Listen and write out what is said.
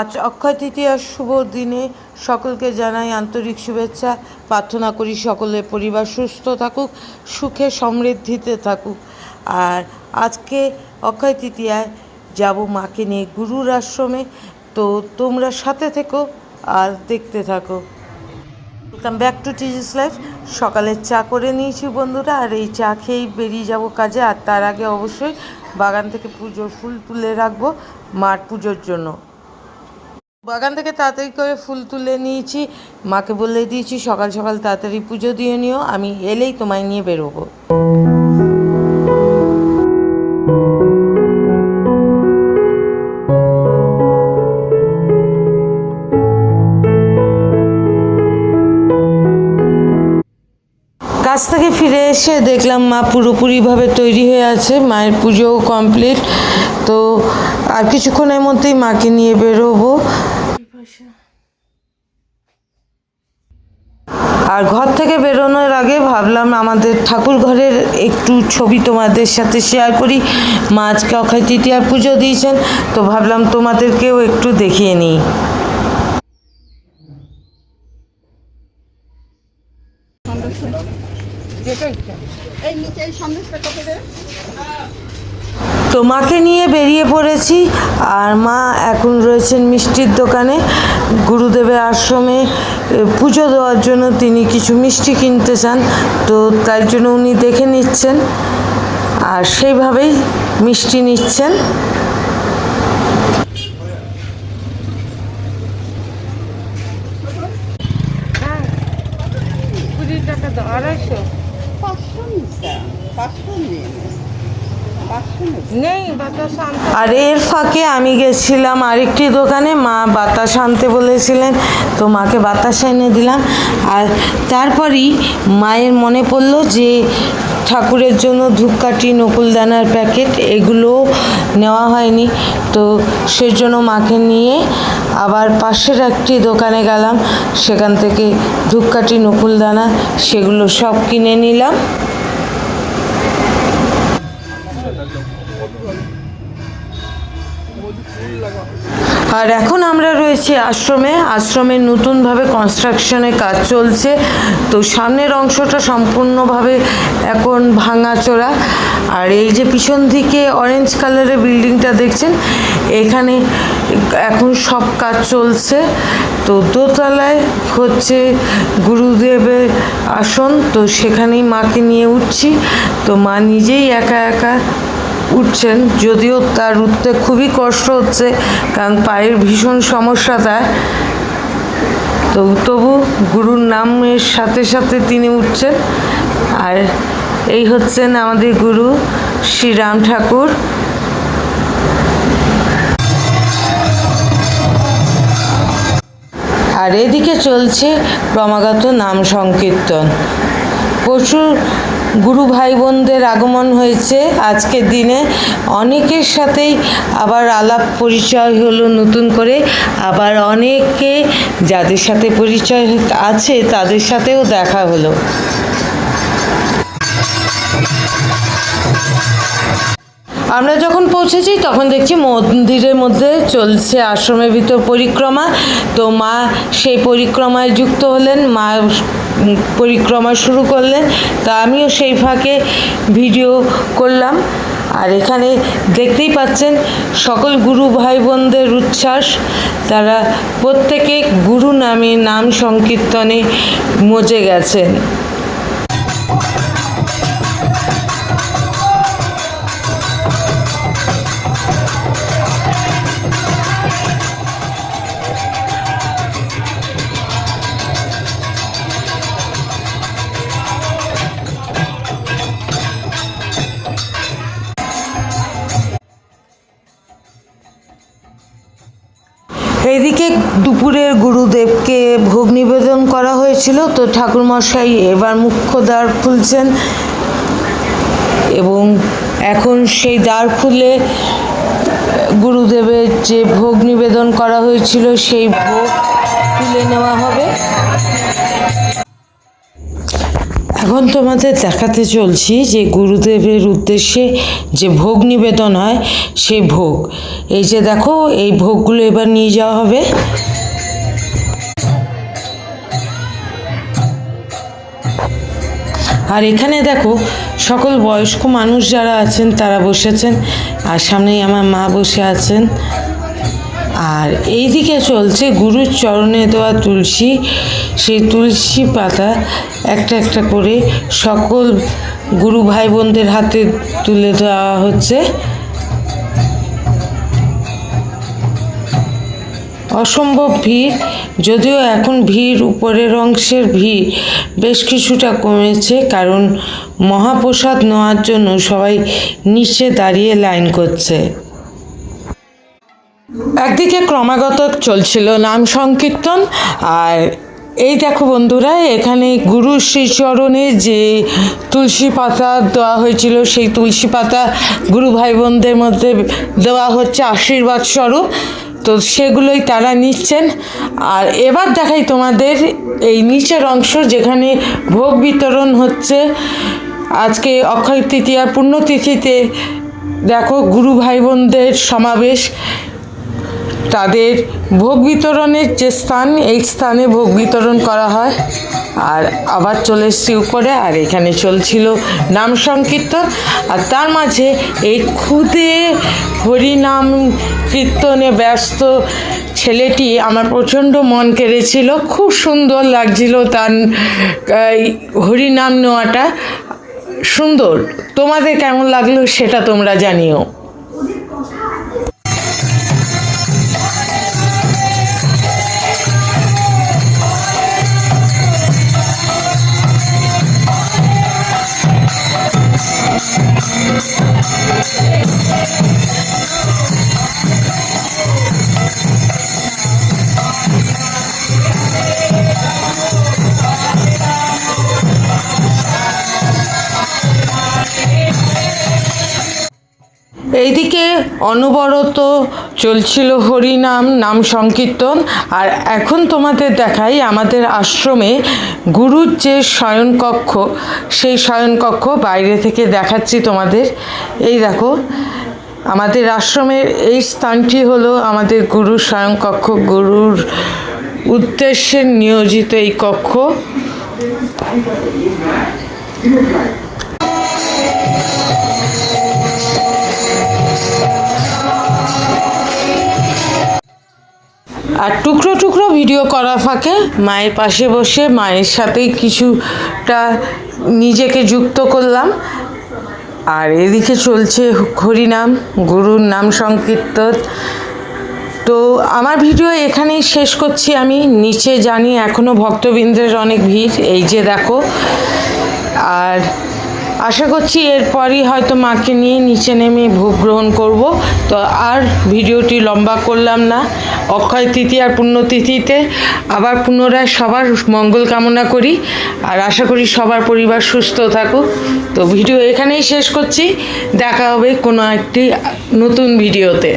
আজ অক্ষয় তৃতীয়ার শুভ দিনে সকলকে জানাই আন্তরিক শুভেচ্ছা। প্রার্থনা করি সকলের পরিবার সুস্থ থাকুক, সুখে সমৃদ্ধিতে থাকুক। আর আজকে অক্ষয় তৃতীয়ায় যাব মাকে নিয়ে গুরুর আশ্রমে। তো তোমরা সাথে থেকো আর দেখতে থাকো। ওয়েলকাম ব্যাক টু টিজিস লাইফ সকালে চা করে নিয়েছি বন্ধুরা, আর এই চা খেয়েই বেরিয়ে যাব কাজে। আর তার আগে অবশ্যই বাগান থেকে পুজোর ফুল তুলে রাখব মার পুজোর জন্য। বাগান থেকে তাড়াতাড়ি করে ফুল তুলে নিয়েছি। মাকে বলে দিয়েছি, সকাল সকাল তাড়াতাড়ি পুজো দিয়ে নিও, আমি এলেই তোমায় নিয়ে বেরোবো। কাজ থেকে ফিরে এসে দেখলাম মা পুরোপুরিভাবে তৈরি হয়ে আছে, মায়ের পুজোও কমপ্লিট তো আর কিছুক্ষণের মধ্যেই মাকে নিয়ে বেরোবো। আর ঘর থেকে বেরোনোর আগে ভাবলাম আমাদের ঠাকুর ঘরের একটু ছবি তোমাদের সাথে শেয়ার করি। মা আজকে অক্ষয় তৃতীয়ার পুজো দিয়েছেন, তো ভাবলাম তোমাদেরকেও একটু দেখিয়ে নিই। তো মাকে নিয়ে বেরিয়ে পড়েছি আর মা এখন রয়েছেন মিষ্টির দোকানে। গুরুদেবের আশ্রমে পুজো দেওয়ার জন্য তিনি কিছু মিষ্টি কিনতে চান, তো তাই জন্য উনি দেখে নিচ্ছেন। আর সেইভাবেই মিষ্টি নিচ্ছেন। আর এর ফাঁকে আমি গেছিলাম আরেকটি দোকানে মা বাতাস আনতে বলেছিলেন তো মাকে বাতাস এনে দিলাম। আর তারপরই মায়ের মনে পড়ল যে ঠাকুরের জন্য ধূপকাঠি নকুলদানার প্যাকেট এগুলো নেওয়া হয়নি। তো সেই জন্য মাকে নিয়ে আবার পাশের একটি দোকানে গেলাম। সেখান থেকে ধূপকাঠি নকুলদানা সেগুলো সব কিনে নিলাম। আর এখন আমরা রয়েছি আশ্রমে। আশ্রমে নতুনভাবে কনস্ট্রাকশনের কাজ চলছে। তো সামনের অংশটা সম্পূর্ণভাবে এখন ভাঙাচোরা। আর এই যে পিছন দিকে অরেঞ্জ কালারের বিল্ডিংটা দেখছেন, এখানে এখন সব কাজ চলছে। তো দোতলায় হচ্ছে গুরুদেবের আসন। তো সেখানেই মাকে নিয়ে উঠছি। তো মা নিজেই একা একা উঠছেন যদিও তার উঠতে খুবই কষ্ট হচ্ছে, কারণ পায়ের ভীষণ সমস্যা তার। তো তবু গুরুর নামের সাথে সাথে তিনি উঠছেন। আর এই হচ্ছেন আমাদের গুরু শ্রীরাম ঠাকুর। আর এদিকে চলছে ক্রমাগত নাম সংকীর্তন। প্রচুর গুরু ভাই বোনদের আগমন হয়েছে আজকের দিনে। অনেকের সাথেই আবার আলাপ পরিচয় হলো নতুন করে। আবার অনেকে যাদের সাথে পরিচয় আছে তাদের সাথেও দেখা হলো। আমরা যখন পৌঁছেছি, তখন দেখছি মন্দিরের মধ্যে চলছে আশ্রমের ভিতর পরিক্রমা। তো মা সেই পরিক্রমায় যুক্ত হলেন, মা পরিক্রমা শুরু করলেন। তা আমিও সেই ফাঁকে ভিডিও করলাম। আর এখানে দেখতেই পাচ্ছেন, সকল গুরু ভাই বোনদের উচ্ছ্বাস। তারা প্রত্যেকে গুরু নামে নাম সংকীর্তনে মজে গেছেন। এইদিকে দুপুরের গুরুদেবকে ভোগ নিবেদন করা হয়েছিল, তো ঠাকুরমশাই এবার মুখ্য দ্বার খুলছেন এবং এখন সেই দ্বার খুলে গুরুদেবের যে ভোগ নিবেদন করা হয়েছিল, সেই ভোগ তুলে নেওয়া হবে। এখন তোমাদের দেখাতে চলছি যে গুরুদেবের উদ্দেশ্যে যে ভোগ নিবেদন হয়, সেই ভোগ। এই যে দেখো, এই ভোগগুলো এবার নিয়ে যাওয়া হবে। আর এখানে দেখো, সকল বয়স্ক মানুষ যারা আছেন, তারা বসেছেন। আর সামনেই আমার মা বসে আছেন। আর এইদিকে চলছে গুরুর চরণে দেওয়া তুলসী। সেই তুলসী পাতা একটা একটা করে সকল গুরু ভাই বোনদের হাতে তুলে দেওয়া হচ্ছে। অসম্ভব ভিড়, যদিও এখন ভিড় উপরের অংশের ভিড় বেশ কিছুটা কমেছে, কারণ মহাপ্রসাদ নেওয়ার জন্য সবাই নিচে দাঁড়িয়ে লাইন করছে। একদিকে ক্রমাগত চলছিল নাম সংকীর্তন, আর এই দেখো বন্ধুরা, এখানে গুরু শ্রীচরণে যে তুলসী পাতা দেওয়া হয়েছিল, সেই তুলসী পাতা গুরু ভাই বোনদের মধ্যে দেওয়া হচ্ছে আশীর্বাদ স্বরূপ। তো সেগুলোই তারা নিচ্ছেন। আর এবার দেখাই তোমাদের এই নিচের অংশ, যেখানে ভোগ বিতরণ হচ্ছে। আজকে অক্ষয় তৃতীয়া পুণ্যতিথিতে দেখো গুরু ভাই বোনদের সমাবেশ। তাদের ভোগ বিতরণের যে স্থান, এই স্থানে ভোগ বিতরণ করা হয়। আর আবার চলে এসছি উপরে, আর এখানে চলছিল নাম সংকীর্তন। আর তার মাঝে এই খুদে হরিনাম কীর্তনে ব্যস্ত ছেলেটি আমার প্রচণ্ড মন কেড়েছিল, খুব সুন্দর লাগছিল তার হরিনাম নেওয়াটা। সুন্দর, তোমাদের কেমন লাগল সেটা তোমরা জানিও। say অনবরত চলছিল হরিনাম, নাম সংকীর্তন। আর এখন তোমাদের দেখাই আমাদের আশ্রমে গুরুর যে শয়নকক্ষ, সেই শয়নকক্ষ বাইরে থেকে দেখাচ্ছি তোমাদের। এই দেখো, আমাদের আশ্রমের এই স্থানটি হলো আমাদের গুরুর শয়নকক্ষ। গুরুর উদ্দেশ্যে নিয়োজিত এই কক্ষ। আর টুকরো টুকরো ভিডিও করার ফাঁকে মায়ের পাশে বসে মায়ের সাথেই কিছুটা নিজেকে যুক্ত করলাম। আর এদিকে চলছে হরিনাম গুরুর নাম সংকীর্তন। তো আমার ভিডিও এখানেই শেষ করছি আমি। নিচে জানি এখনও ভক্তবৃন্দের অনেক ভিড়। এই যে দেখো। আর আশা করছি এরপরই হয়তো মাকে নিয়ে নিচে নেমে ভোগ গ্রহণ করব। তো আর ভিডিওটি লম্বা করলাম না। অক্ষয় তিথি আর পুণ্যতিথিতে আবার পুনরায় সবার মঙ্গল কামনা করি। আর আশা করি সবার পরিবার সুস্থ থাকুক। তো ভিডিও এখানেই শেষ করছি। দেখা হবে কোনো একটি নতুন ভিডিওতে।